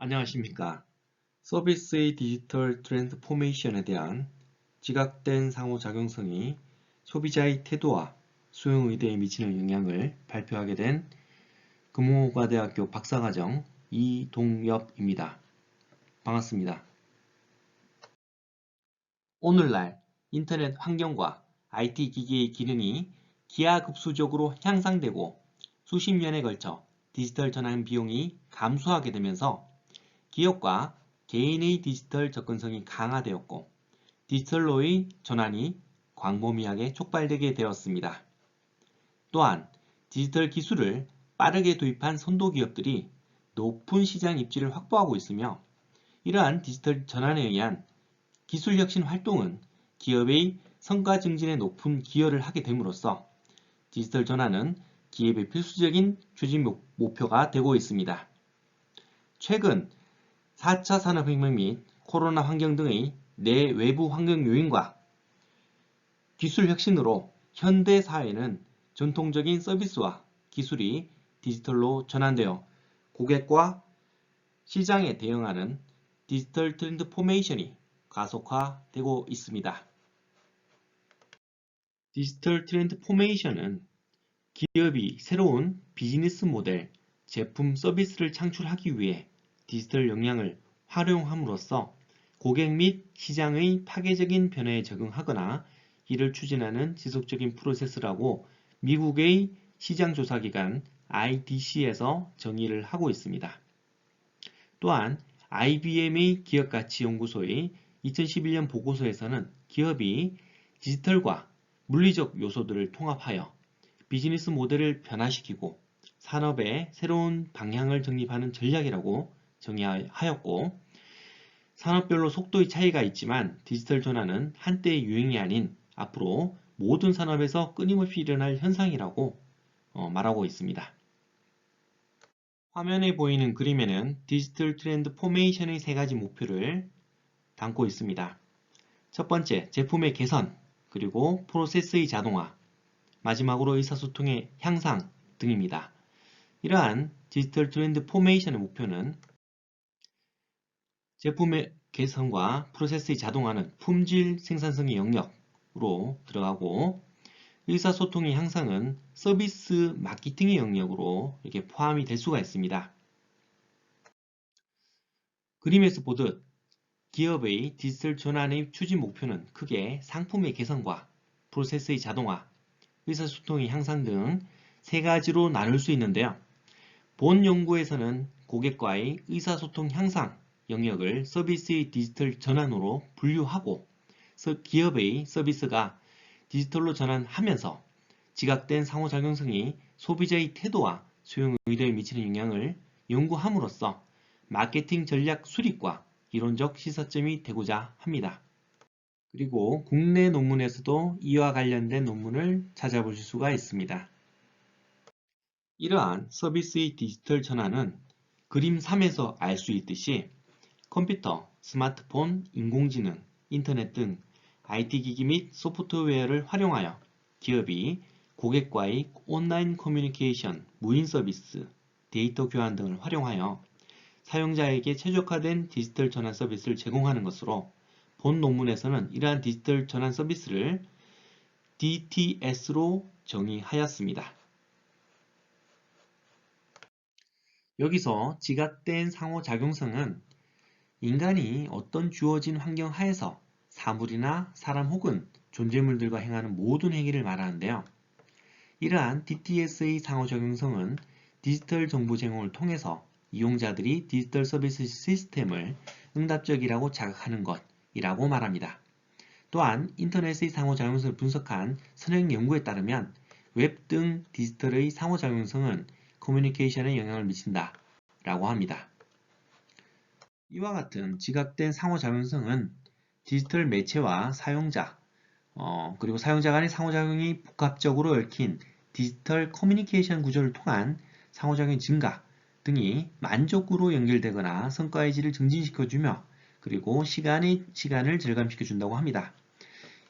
안녕하십니까. 서비스의 디지털 트랜스포메이션에 대한 지각된 상호작용성이 소비자의 태도와 수용 의대에 미치는 영향을 발표하게 된 금호과대학교 박사과정 이동엽입니다. 반갑습니다. 오늘날 인터넷 환경과 IT 기기의 기능이 기하급수적으로 향상되고 수십 년에 걸쳐 디지털 전환 비용이 감소하게 되면서 기업과 개인의 디지털 접근성이 강화되었고 디지털로의 전환이 광범위하게 촉발되게 되었습니다. 또한 디지털 기술을 빠르게 도입한 선도 기업들이 높은 시장 입지를 확보하고 있으며 이러한 디지털 전환에 의한 기술 혁신 활동은 기업의 성과 증진에 높은 기여를 하게 됨으로써 디지털 전환은 기업의 필수적인 추진 목표가 되고 있습니다. 최근 4차 산업혁명 및 코로나 환경 등의 내외부 환경 요인과 기술 혁신으로 현대 사회는 전통적인 서비스와 기술이 디지털로 전환되어 고객과 시장에 대응하는 디지털 트렌드 포메이션이 가속화되고 있습니다. 디지털 트렌드 포메이션은 기업이 새로운 비즈니스 모델, 제품, 서비스를 창출하기 위해 디지털 역량을 활용함으로써 고객 및 시장의 파괴적인 변화에 적응하거나 이를 추진하는 지속적인 프로세스라고 미국의 시장조사기관 IDC에서 정의를 하고 있습니다. 또한 IBM의 기업가치연구소의 2011년 보고서에서는 기업이 디지털과 물리적 요소들을 통합하여 비즈니스 모델을 변화시키고 산업의 새로운 방향을 정립하는 전략이라고 정의하였고 산업별로 속도의 차이가 있지만 디지털 전환은 한때의 유행이 아닌 앞으로 모든 산업에서 끊임없이 일어날 현상이라고 어, 말하고 있습니다. 화면에 보이는 그림에는 디지털 트렌드 포메이션의 세 가지 목표를 담고 있습니다. 첫 번째, 제품의 개선, 그리고 프로세스의 자동화, 마지막으로 의사소통의 향상 등입니다. 이러한 디지털 트렌드 포메이션의 목표는 제품의 개선과 프로세스의 자동화는 품질 생산성의 영역으로 들어가고 의사소통의 향상은 서비스 마케팅의 영역으로 이렇게 포함이 될 수가 있습니다. 그림에서 보듯 기업의 디지털 전환의 추진 목표는 크게 상품의 개선과 프로세스의 자동화, 의사소통의 향상 등 세 가지로 나눌 수 있는데요. 본 연구에서는 고객과의 의사소통 향상 영역을 서비스의 디지털 전환으로 분류하고 기업의 서비스가 디지털로 전환하면서 지각된 상호작용성이 소비자의 태도와 수용 의도에 미치는 영향을 연구함으로써 마케팅 전략 수립과 이론적 시사점이 되고자 합니다. 그리고 국내 논문에서도 이와 관련된 논문을 찾아보실 수가 있습니다. 이러한 서비스의 디지털 전환은 그림 3에서 알 수 있듯이 컴퓨터, 스마트폰, 인공지능, 인터넷 등 IT기기 및 소프트웨어를 활용하여 기업이 고객과의 온라인 커뮤니케이션, 무인 서비스, 데이터 교환 등을 활용하여 사용자에게 최적화된 디지털 전환 서비스를 제공하는 것으로 본 논문에서는 이러한 디지털 전환 서비스를 DTS로 정의하였습니다. 여기서 지각된 상호작용성은 인간이 어떤 주어진 환경 하에서 사물이나 사람 혹은 존재물들과 행하는 모든 행위를 말하는데요. 이러한 DTS의 상호작용성은 디지털 정보 제공을 통해서 이용자들이 디지털 서비스 시스템을 응답적이라고 자극하는 것이라고 말합니다. 또한 인터넷의 상호작용성을 분석한 선행 연구에 따르면 웹 등 디지털의 상호작용성은 커뮤니케이션에 영향을 미친다 라고 합니다. 이와 같은 지각된 상호작용성은 디지털 매체와 사용자, 어, 그리고 사용자 간의 상호작용이 복합적으로 얽힌 디지털 커뮤니케이션 구조를 통한 상호작용 증가 등이 만족으로 연결되거나 성과의 질을 증진시켜주며 그리고 시간의 시간을 절감시켜준다고 합니다.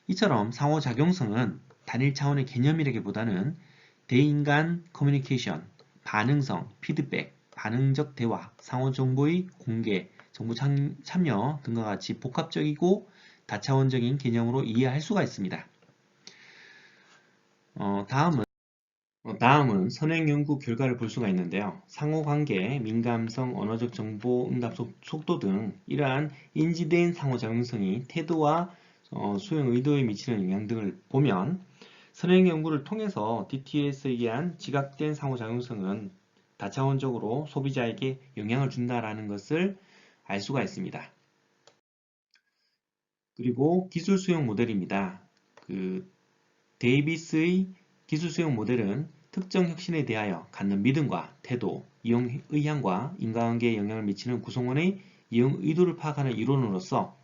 이처럼 상호작용성은 단일 차원의 개념이라기보다는 대인간 커뮤니케이션, 반응성, 피드백, 반응적 대화, 상호 정보의 공개, 정보 참, 참여 등과 같이 복합적이고 다차원적인 개념으로 이해할 수가 있습니다. 어, 다음은 어, 다음은 선행 연구 결과를 볼 수가 있는데요. 상호관계, 민감성, 언어적 정보 응답 속, 속도 등 이러한 인지된 상호작용성이 태도와 어, 수용 의도에 미치는 영향 등을 보면 선행 연구를 통해서 DTS에 의한 지각된 상호작용성은 다차원적으로 소비자에게 영향을 준다라는 것을 알 수가 있습니다. 그리고 기술 수용 모델입니다. 그 데이비스의 기술 수용 모델은 특정 혁신에 대하여 갖는 믿음과 태도, 이용 의향과 인과관계에 영향을 미치는 구성원의 이용 의도를 파악하는 이론으로서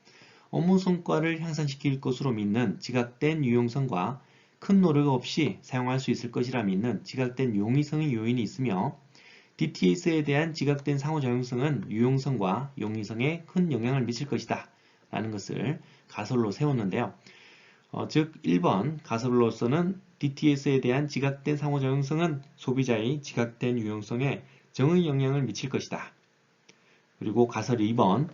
업무 성과를 향상시킬 것으로 믿는 지각된 유용성과 큰 노력 없이 사용할 수 있을 것이라 믿는 지각된 용이성의 요인이 있으며 DTS에 대한 지각된 상호작용성은 유용성과 용이성에 큰 영향을 미칠 것이다 라는 것을 가설로 세웠는데요. 어, 즉 1번 가설로서는 DTS에 대한 지각된 상호작용성은 소비자의 지각된 유용성에 정의 영향을 미칠 것이다. 그리고 가설 2번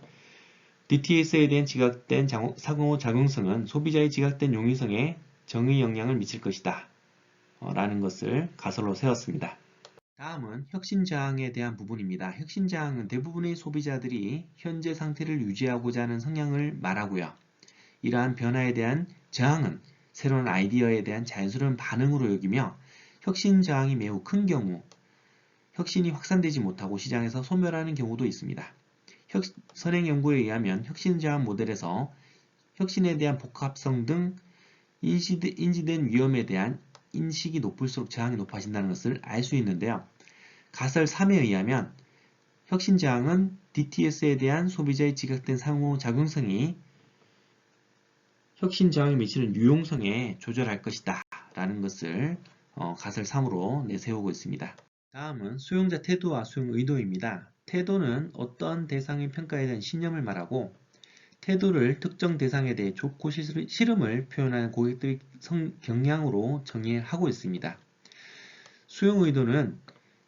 DTS에 대한 지각된 상호 작용성은 소비자의 지각된 용이성에 정의 영향을 미칠 것이다. 어, 라는 것을 가설로 세웠습니다. 다음은 혁신저항에 대한 부분입니다. 혁신저항은 대부분의 소비자들이 현재 상태를 유지하고자 하는 성향을 말하고요. 이러한 변화에 대한 저항은 새로운 아이디어에 대한 자연스러운 반응으로 여기며 혁신 저항이 매우 큰 경우 혁신이 확산되지 못하고 시장에서 소멸하는 경우도 있습니다. 혁, 선행 연구에 의하면 혁신 저항 모델에서 혁신에 대한 복합성 등 인지된 위험에 대한 인식이 높을수록 저항이 높아진다는 것을 알 수 있는데요. 가설 3에 의하면 혁신 저항은 DTS에 대한 소비자의 지각된 상호 작용성이 혁신 저항에 미치는 유용성에 조절할 것이다 라는 것을 어, 가설 3으로 내세우고 있습니다. 다음은 수용자 태도와 수용 의도입니다. 태도는 어떤 대상의 평가에 대한 신념을 말하고 태도를 특정 대상에 대해 좋고 싫음을 표현하는 고객들의 성, 경향으로 정의하고 있습니다. 수용 의도는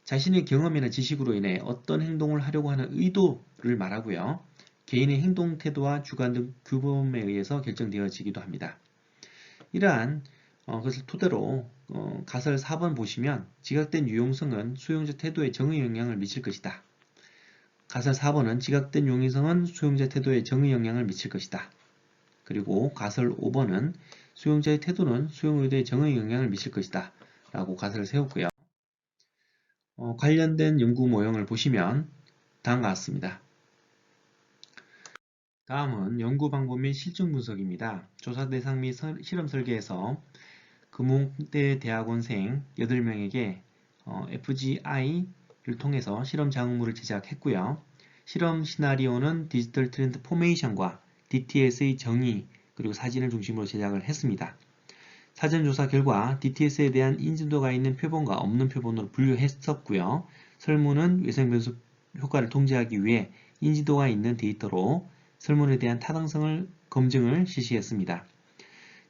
자신의 경험이나 지식으로 인해 어떤 행동을 하려고 하는 의도를 말하고요. 개인의 행동 태도와 주관 등 규범에 의해서 결정되어지기도 합니다. 이러한 어, 것을 토대로 어, 가설 4번 보시면 지각된 유용성은 수용자 태도에 정의 영향을 미칠 것이다. 가설 4번은 지각된 용의성은 수용자 태도에 정의 영향을 미칠 것이다. 그리고 가설 5번은 수용자의 태도는 수용 의도에 정의 영향을 미칠 것이다. 라고 가설을 세웠고요. 어, 관련된 연구 모형을 보시면 다음과 같습니다. 다음은 연구 방법 및 실증 분석입니다. 조사 대상 및 실험 설계에서 금홍대 대학원생 8명에게 어, FGI 를 통해서 실험 자극물을 제작했고요. 실험 시나리오는 디지털 트렌드 포메이션과 DTS의 정의 그리고 사진을 중심으로 제작을 했습니다. 사전조사 결과 DTS에 대한 인지도가 있는 표본과 없는 표본으로 분류했었고요. 설문은 외생변수 효과를 통제하기 위해 인지도가 있는 데이터로 설문에 대한 타당성을 검증을 실시했습니다.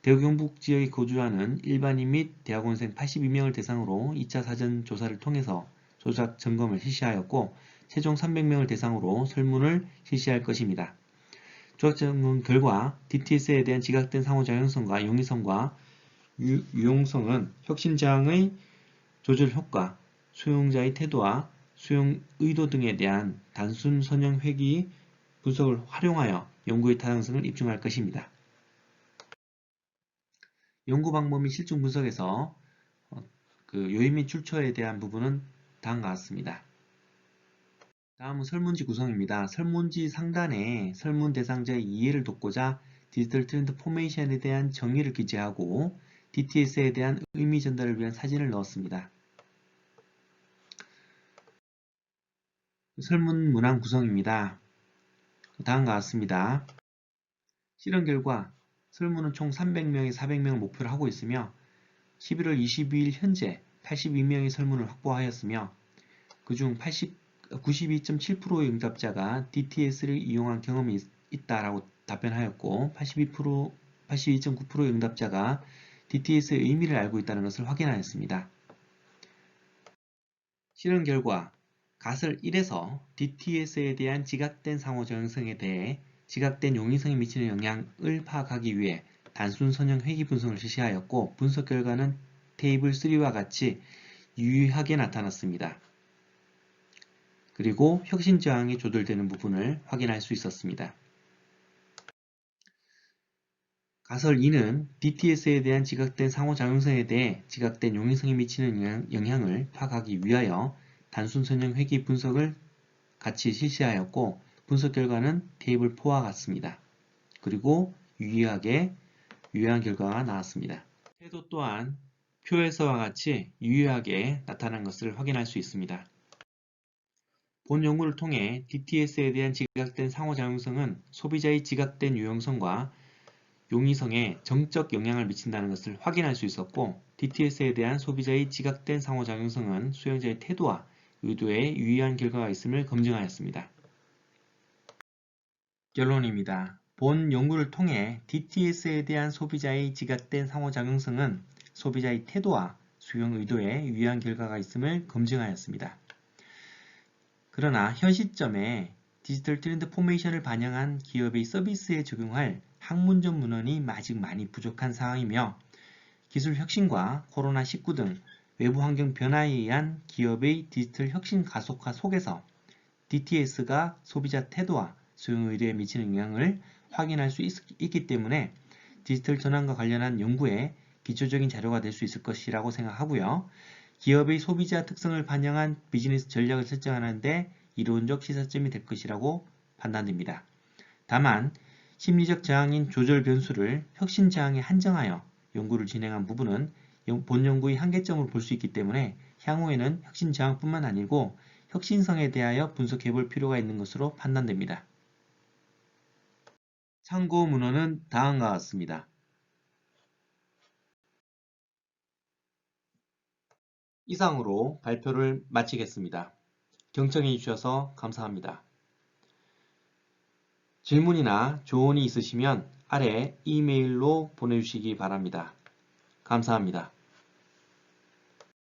대구 경북 지역에 거주하는 일반인 및 대학원생 82명을 대상으로 2차 사전 조사를 통해서 조작 점검을 실시하였고 최종 300명을 대상으로 설문을 실시할 것입니다. 조작 점검 결과 DTS에 대한 지각된 상호작용성과 용이성과 유, 용성은 혁신장의 조절 효과, 수용자의 태도와 수용 의도 등에 대한 단순 선형 회귀 분석을 활용하여 연구의 타당성을 입증할 것입니다. 연구 방법 및 실증 분석에서 어, 그 요인 및 출처에 대한 부분은 다음과 같습니다. 다음은 설문지 구성입니다. 설문지 상단에 설문 대상자의 이해를 돕고자 디지털 트렌드 포메이션에 대한 정의를 기재하고 DTS에 대한 의미 전달을 위한 사진을 넣었습니다. 설문 문항 구성입니다. 다음과 같습니다. 실험 결과 설문은 총 300명에 400명을 목표로 하고 있으며 11월 22일 현재 82명의 설문을 확보하였으며 그중 92.7%의 응답자가 DTS를 이용한 경험이 있다라고 답변하였고 82%, 82.9%의 응답자가 DTS의 의미를 알고 있다는 것을 확인하였습니다. 실험 결과 가설 1에서 DTS에 대한 지각된 상호작용성에 대해 지각된 용이성에 미치는 영향을 파악하기 위해 단순 선형 회귀 분석을 실시하였고 분석 결과는 테이블 3와 같이 유의하게 나타났습니다. 그리고 혁신 저항이 조절되는 부분을 확인할 수 있었습니다. 가설 2는 DTS에 대한 지각된 상호작용성에 대해 지각된 용이성에 미치는 영향을 파악하기 위하여 단순 선형 회귀 분석을 같이 실시하였고 분석 결과는 테이블 4와 같습니다. 그리고 유의하게 유효한 결과가 나왔습니다. 태도 또한 표에서와 같이 유효하게 나타난 것을 확인할 수 있습니다. 본 연구를 통해 DTS에 대한 지각된 상호작용성은 소비자의 지각된 유용성과 용이성에 정적 영향을 미친다는 것을 확인할 수 있었고 DTS에 대한 소비자의 지각된 상호작용성은 수용자의 태도와 의도에 유의한 결과가 있음을 검증하였습니다. 결론입니다. 본 연구를 통해 DTS에 대한 소비자의 지각된 상호작용성은 소비자의 태도와 수용 의도에 유의한 결과가 있음을 검증하였습니다. 그러나 현 시점에 디지털 트렌드 포메이션을 반영한 기업의 서비스에 적용할 학문적 문헌이 아직 많이 부족한 상황이며 기술 혁신과 코로나19 등 외부 환경 변화에 의한 기업의 디지털 혁신 가속화 속에서 DTS가 소비자 태도와 수용 의도에 미치는 영향을 확인할 수 있, 기 때문에 디지털 전환과 관련한 연구에 기초적인 자료가 될 수 있을 것이라고 생각하고요. 기업의 소비자 특성을 반영한 비즈니스 전략을 설정하는데 이론적 시사점이 될 것이라고 판단됩니다. 다만 심리적 저항인 조절 변수를 혁신 저항에 한정하여 연구를 진행한 부분은 본 연구의 한계점을 볼 수 있기 때문에 향후에는 혁신 저항뿐만 아니고 혁신성에 대하여 분석해 볼 필요가 있는 것으로 판단됩니다. 참고 문헌은 다음과 같습니다. 이상으로 발표를 마치겠습니다. 경청해 주셔서 감사합니다. 질문이나 조언이 있으시면 아래 이메일로 보내주시기 바랍니다. 감사합니다.